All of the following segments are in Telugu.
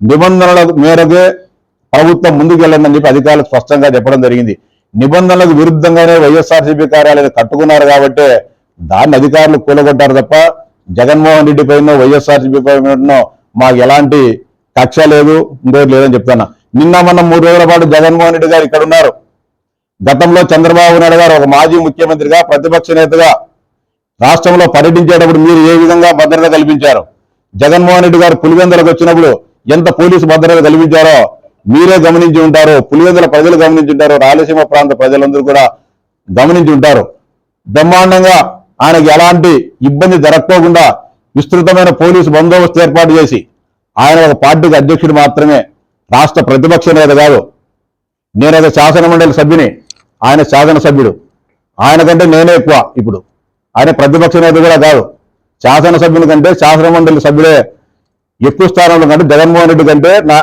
నిబంధనల మేరకే ప్రభుత్వం ముందుకు చెప్పి అధికారులు స్పష్టంగా చెప్పడం జరిగింది. నిబంధనలకు విరుద్ధంగానే వైఎస్ఆర్సీపీ కార్యాలయం కట్టుకున్నారు కాబట్టి దాన్ని అధికారులు కూలగొట్టారు తప్ప జగన్మోహన్ రెడ్డి పైన వైఎస్ఆర్సీపీ పైన మాకు ఎలాంటి కక్ష లేదు ఇంకోటి లేదని చెప్తాను నిన్న మొన్న మూడు రోజుల పాటు జగన్మోహన్ రెడ్డి గారు ఇక్కడ ఉన్నారు. గతంలో చంద్రబాబు నాయుడు గారు ఒక మాజీ ముఖ్యమంత్రిగా ప్రతిపక్ష నేతగా రాష్ట్రంలో పర్యటించేటప్పుడు మీరు ఏ విధంగా భద్రత కల్పించారు? జగన్మోహన్ రెడ్డి గారు పులివెందులకు వచ్చినప్పుడు ఎంత పోలీసు భద్రత కల్పించారో మీరే గమనించి ఉంటారు. పులివెందుల ప్రజలు గమనించి ఉంటారు. రాయలసీమ ప్రాంత ప్రజలందరూ కూడా గమనించి ఉంటారు. బ్రహ్మాండంగా ఆయనకి ఎలాంటి ఇబ్బంది జరగకోకుండా విస్తృతమైన పోలీసు బందోబస్తు ఏర్పాటు చేసి ఆయన ఒక పార్టీకి అధ్యక్షుడు మాత్రమే రాష్ట్ర ప్రతిపక్ష నేత కాదు నేను ఒక శాసన మండలి సభ్యుని ఆయన శాసనసభ్యుడు. ఆయన కంటే నేనే ఎక్కువ ఇప్పుడు. ఆయన ప్రతిపక్ష నేత కూడా కాదు. శాసనసభ్యుని కంటే శాసన మండలి సభ్యుడే ఎక్కువ స్థానంలో కంటే జగన్మోహన్ రెడ్డి కంటే నా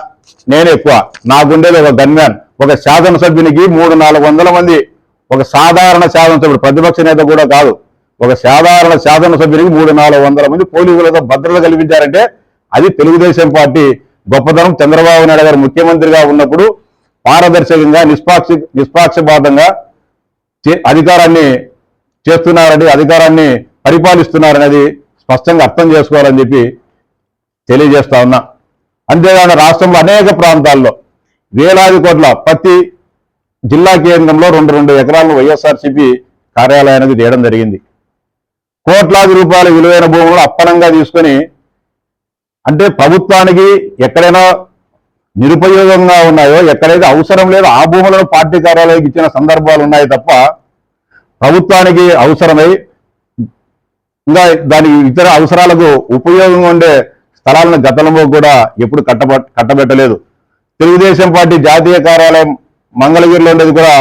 నేను ఎక్కువ. నాకుండేది ఒక గన్మ్యాన్ ఒక శాసనసభ్యునికి మూడు నాలుగు వందల మంది ఒక సాధారణ శాసనసభ్యుడు ప్రతిపక్ష నేత కూడా కాదు. ఒక సాధారణ శాసనసభ్యునికి మూడు నాలుగు వందల మంది పోలీసులతో భద్రత కల్పించారంటే అది తెలుగుదేశం పార్టీ గొప్పతనం. చంద్రబాబు నాయుడు గారు ముఖ్యమంత్రిగా ఉన్నప్పుడు పారదర్శకంగా నిష్పాక్షి నిష్పాక్షపాతంగా చే- అధికారాన్ని చేస్తున్నారని అధికారాన్ని పరిపాలిస్తున్నారనేది స్పష్టంగా అర్థం చేసుకోవాలని చెప్పి తెలియజేస్తా ఉన్నా. అంతేగాని రాష్ట్రంలో అనేక ప్రాంతాల్లో వేలాది కోట్ల ప్రతి జిల్లా కేంద్రంలో రెండు రెండు ఎకరాలను వైఎస్ఆర్సీపీ కార్యాలయానికి తీయడం జరిగింది. కోట్లాది రూపాయల విలువైన భూములు అప్పనంగా తీసుకొని అంటే ప్రభుత్వానికి ఎక్కడైనా నిరుపయోగంగా ఉన్నాయో ఎక్కడైతే అవసరం లేదో ఆ భూములను పార్టీ కార్యాలయానికి ఇచ్చిన సందర్భాలు ఉన్నాయి తప్ప ప్రభుత్వానికి అవసరమై ఇంకా దాని ఇతర అవసరాలకు ఉపయోగంగా ఉండే స్థలాలను గతంలో కూడా ఎప్పుడు కట్టబ కట్టబెట్టలేదు. తెలుగుదేశం పార్టీ జాతీయ కార్యాలయం మంగళగిరిలో ఉండేది కూడా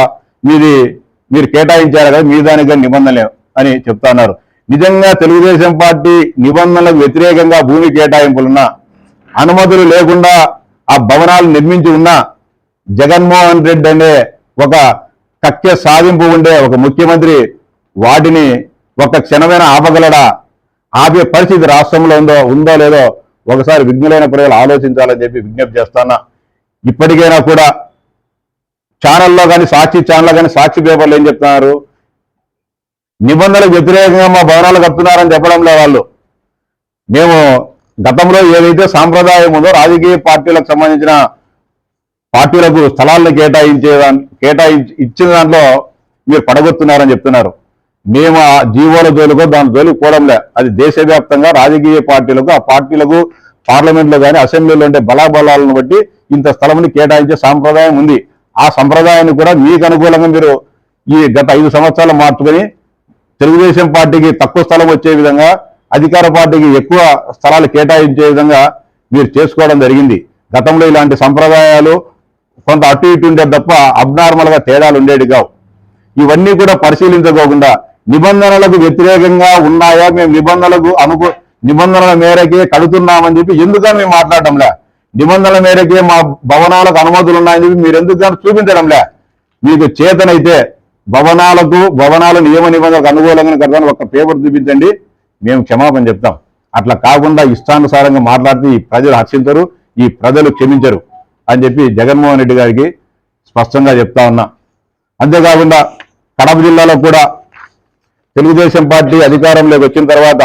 మీది మీరు కేటాయించారు కదా మీ దానికి నిబంధనలే అని చెప్తున్నారు నిజంగా తెలుగుదేశం పార్టీ నిబంధనలకు వ్యతిరేకంగా భూమి కేటాయింపులున్నా అనుమతులు లేకుండా ఆ భవనాలు నిర్మించి ఉన్నా జగన్మోహన్ రెడ్డి అనే ఒక కక్ష సాధింపు ఉండే ఒక ముఖ్యమంత్రి వాటిని ఒక క్షణమైన ఆపగలడా? ఆపే పరిస్థితి రాష్ట్రంలో ఉందో ఉందో లేదో ఒకసారి విఘ్నులైన ప్రజలు ఆలోచించాలని చెప్పి విజ్ఞప్తి చేస్తానా? ఇప్పటికైనా కూడా ఛానల్లో కానీ సాక్షి ఛానల్లో కానీ సాక్షి పేపర్లు ఏం చెప్తున్నారు? నిబంధనలకు వ్యతిరేకంగా మా భవనాలు కడుతున్నారని చెప్పడం వాళ్ళు. మేము గతంలో ఏదైతే సాంప్రదాయం ఉందో రాజకీయ పార్టీలకు సంబంధించిన పార్టీలకు స్థలాలను కేటాయించే కేటాయించి ఇచ్చిన దాంట్లో మీరు పడగొత్తున్నారని చెప్తున్నారు. మేము ఆ జీవోల జోలుకో దాని జోలికి పోవడంలే. అది దేశవ్యాప్తంగా రాజకీయ పార్టీలకు ఆ పార్టీలకు పార్లమెంట్లో కానీ అసెంబ్లీలో ఉండే బలాబలాలను బట్టి ఇంత స్థలంని కేటాయించే సాంప్రదాయం ఉంది. ఆ సంప్రదాయాన్ని కూడా మీకు అనుకూలంగా మీరు ఈ గత ఐదు సంవత్సరాలు మార్చుకొని తెలుగుదేశం పార్టీకి తక్కువ స్థలం వచ్చే విధంగా అధికార పార్టీకి ఎక్కువ స్థలాలు కేటాయించే విధంగా మీరు చేసుకోవడం జరిగింది. గతంలో ఇలాంటి సంప్రదాయాలు కొంత అటు ఇటు ఉండేది తప్ప అబ్నార్మల్గా తేడాలు ఉండేవి కావు. ఇవన్నీ కూడా పరిశీలించకోకుండా నిబంధనలకు వ్యతిరేకంగా ఉన్నాయా? మేము నిబంధనలకు అనుకూ నిబంధనల మేరకే కడుతున్నామని చెప్పి ఎందుకని మేము మాట్లాడటంలే? నిబంధనల మేరకే మా భవనాలకు అనుమతులు ఉన్నాయని చెప్పి మీరు ఎందుకని చూపించడంలే? మీకు చేతనైతే భవనాలకు భవనాల నియమ నిబంధనలకు అనుకూలంగా కడతాను ఒక పేపర్ చూపించండి. మేము క్షమాపణ చెప్తాం. అట్లా కాకుండా ఇష్టానుసారంగా మాట్లాడితే ఈ ప్రజలు హర్షించరు ఈ ప్రజలు క్షమించరు అని చెప్పి జగన్మోహన్ రెడ్డి గారికి స్పష్టంగా చెప్తా ఉన్నా. అంతేకాకుండా కడప జిల్లాలో కూడా తెలుగుదేశం పార్టీ అధికారంలోకి వచ్చిన తర్వాత